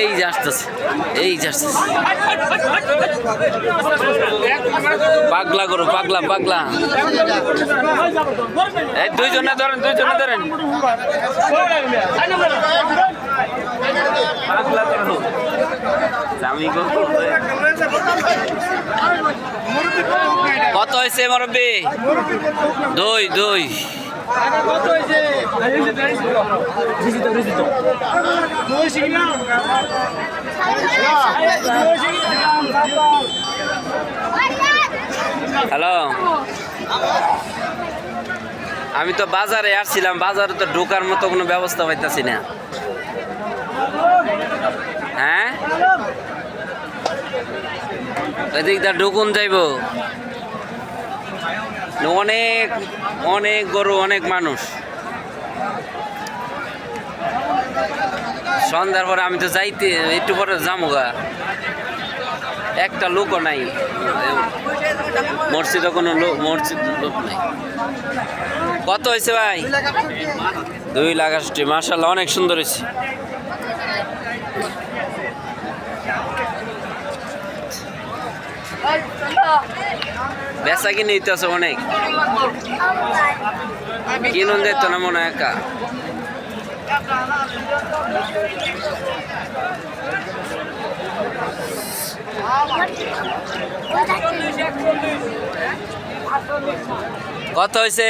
এই যে আসতেছে, এই যাস পাগলা করো পাগলা পাগলা। এই দুইজনে ধরেন দুইজনে ধরেন। কত হয়েছে মরব্বী? দুই দুই। হ্যালো। আমি তো বাজারে আসছিলাম, বাজারে তো ঢোকার মতো কোনো ব্যবস্থা পাইতাছি না। হ্যাঁ? এদিক দা ঢুকুন যাইব। অনেক অনেক গরু, অনেক মানুষ। সন্ধ্যার পরে আমি তো যাইতে, একটু পরে যাব গা। একটা লোকও নাই। মসজিদে কোনো লোক, মসজিদ লোক নাই। কত হয়েছে ভাই? দুই লাখ আশি মার্শাল অনেক সুন্দর হয়েছে। বেচা কিনে দিতেছে অনেক? কিনুন দিত না মনে একা? কত হয়েছে